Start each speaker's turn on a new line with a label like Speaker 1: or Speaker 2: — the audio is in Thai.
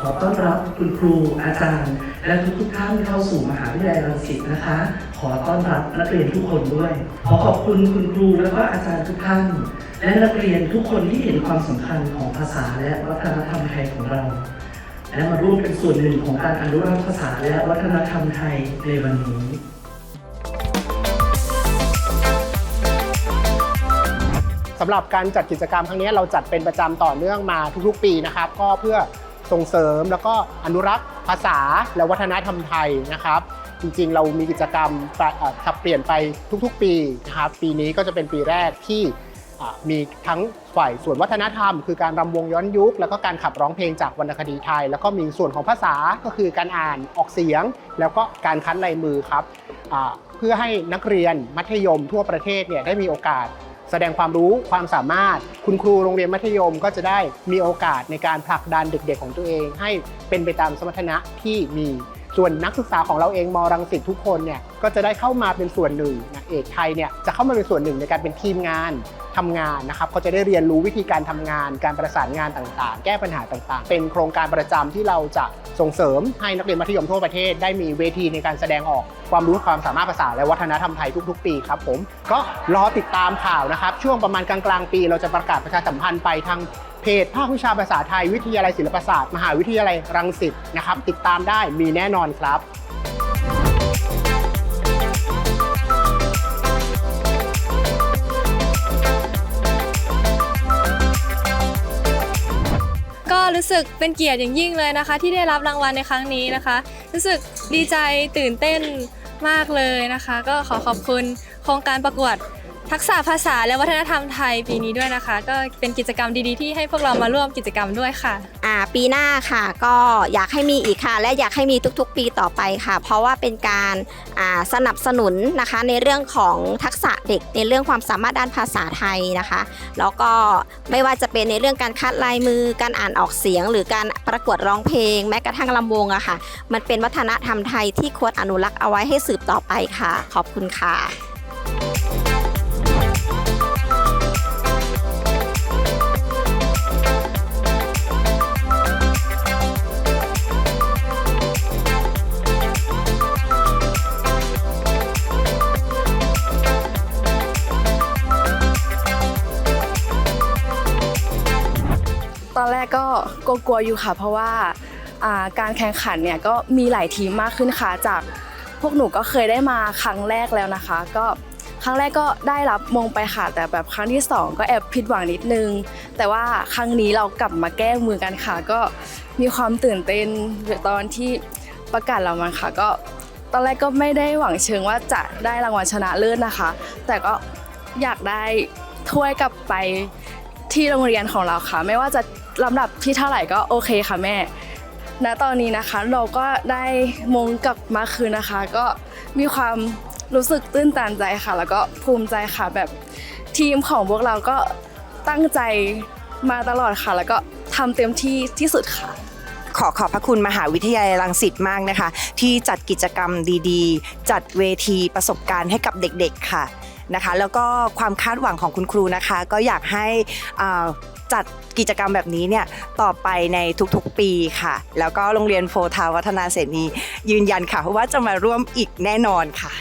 Speaker 1: ขอต้อนรับคุณครูอาจารย์ และทุกๆท่านเข้าสู่มหาวิทยาลัยรังสิตนะคะ ขอต้อนรับนักเรียนทุกคนด้วย ขอขอบคุณคุณครูและก็อาจารย์ทุกท่าน และนักเรียนทุกคนที่เห็นความสำคัญของภาษาและวัฒนธรรมไทยของเรา และมาร่วมเป็นส่วนหนึ่งของการอนุรักษ์ภาษาและวัฒนธรรมไทยในวันนี้
Speaker 2: สำหรับการจัดกิจกรรมครั้งนี้เราจัดเป็นประจำต่อเนื่องมาทุกๆ ปีนะครับ ก็เพื่อ ส่งเสริม แล้วก็อนุรักษ์ภาษาและวัฒนธรรมไทยนะครับ จริงๆ เรามีกิจกรรมปรับเปลี่ยนไปทุกๆ ปีนะครับปีนี้ก็จะเป็นปีแรกที่มีทั้งฝ่ายส่วนวัฒนธรรม คือการรำวงย้อนยุค แล้วก็การขับร้องเพลงจากวรรณคดีไทย แล้วก็มีส่วนของภาษาก็คือการอ่านออกเสียง แล้วก็การคัดลายมือครับเพื่อให้นักเรียนมัธยมทั่วประเทศเนี่ยได้มีโอกาส แสดงความรู้ความสามารถ คุณครูโรงเรียนมัธยมก็จะได้มีโอกาสในการผลักดันเด็กๆของตัวเอง ให้เป็นไปตามสมรรถนะที่มี ส่วนนักศึกษาของเราเองมรังสิตทุกคนเนี่ย ก็จะได้เข้ามาเป็นส่วนหนึ่งนะเอกไทยเนี่ยจะเข้ามาเป็นส่วนหนึ่งในการเป็นทีมงานทำงานนะครับเขาจะได้เรียนรู้วิธีการทำงาน การประสานงานต่างๆ แก้ปัญหาต่างๆ เป็นโครงการประจำที่เราจะส่งเสริมให้นักเรียนมัธยมทั่วประเทศ ได้มีเวทีในการแสดงออกความรู้ความสามารถภาษาและวัฒนธรรมไทยทุก ๆ ปีครับผมก็รอติดตามข่าวนะครับ ช่วงประมาณกลางๆปี เราจะประกาศประชาสัมพันธ์ไปทางเพจภาควิชาภาษาไทย วิทยาลัยศิลปศาสตร์ มหาวิทยาลัยรังสิตนะครับติดตามได้มีแน่นอนครับ
Speaker 3: รู้สึกเป็นเกียรติอย่างยิ่งเลยนะคะ ที่ได้รับรางวัลในครั้งนี้นะคะ รู้สึกดีใจตื่นเต้นมากเลยนะคะ ก็ขอขอบคุณโครงการประกวด ทักษะภาษาและวัฒนธรรมไทยปีนี้ด้วยนะคะ ก็เป็นกิจกรรมดีๆที่ให้พวกเรามาร่วมกิจกรรมด้วยค่ะ
Speaker 4: อ่าปีหน้าค่ะก็อยากให้มีอีกค่ะ และอยากให้มีทุกๆ ปีต่อไปค่ะ เพราะว่าเป็นการอ่าสนับสนุนนะคะในเรื่องของทักษะเด็กในเรื่องความสามารถด้านภาษาไทยนะคะ แล้วก็ไม่ว่าจะเป็นในเรื่องการคัดลายมือการอ่านออกเสียง หรือการประกวดร้องเพลง แม้กระทั่งลำวงอะค่ะ มันเป็นวัฒนธรรมไทยที่ควรอนุรักษ์เอาไว้ให้สืบต่อไปค่ะ ขอบคุณค่ะ
Speaker 5: ก็กลัวๆอยู่ค่ะ เพราะว่าการแข่งขันเนี่ยก็มีหลายทีมมากขึ้นค่ะจากพวกหนูก็เคยได้มาครั้งแรกแล้วนะคะ ก็ครั้งแรกก็ได้รับมงไปค่ะ แต่แบบครั้งที่สองก็แอบผิดหวังนิดนึง แต่ว่าครั้งนี้เรากลับมาแก้มือกันค่ะ ก็มีความตื่นเต้นตอนที่ประกาศรางวัลค่ะ ก็ตอนแรกก็ไม่ได้หวังเชิงว่าจะได้รางวัลชนะเลิศนะคะ แต่ก็อยากได้ถ้วยกลับไปที่โรงเรียนของเราค่ะ ไม่ว่าจะลำดับที่เท่าไหร่ก็โอเคค่ะแม่ ณ ตอนนี้นะคะเราก็ได้มงกลับมาคืนนะคะ ก็มีความรู้สึกตื้นตันใจค่ะ แล้วก็ภูมิใจค่ะแบบทีมของพวกเราก็ตั้งใจมาตลอดค่ะ แล้วก็ทำเต็มที่ที่สุดค่ะ
Speaker 6: ขอขอบพระคุณมหาวิทยาลัยรังสิตมากนะคะ ที่จัดกิจกรรมดีๆ จัดเวทีประสบการณ์ให้กับเด็กๆค่ะ นะคะ แล้วก็ความคาดหวังของคุณครูนะคะ ก็อยากให้อ่าจัดกิจกรรมแบบนี้เนี่ยต่อไปในทุกๆปีค่ะ แล้วก็โรงเรียนโฟทาวัฒนาเสนียืนยันค่ะว่าจะมาร่วมอีกแน่นอนค่ะ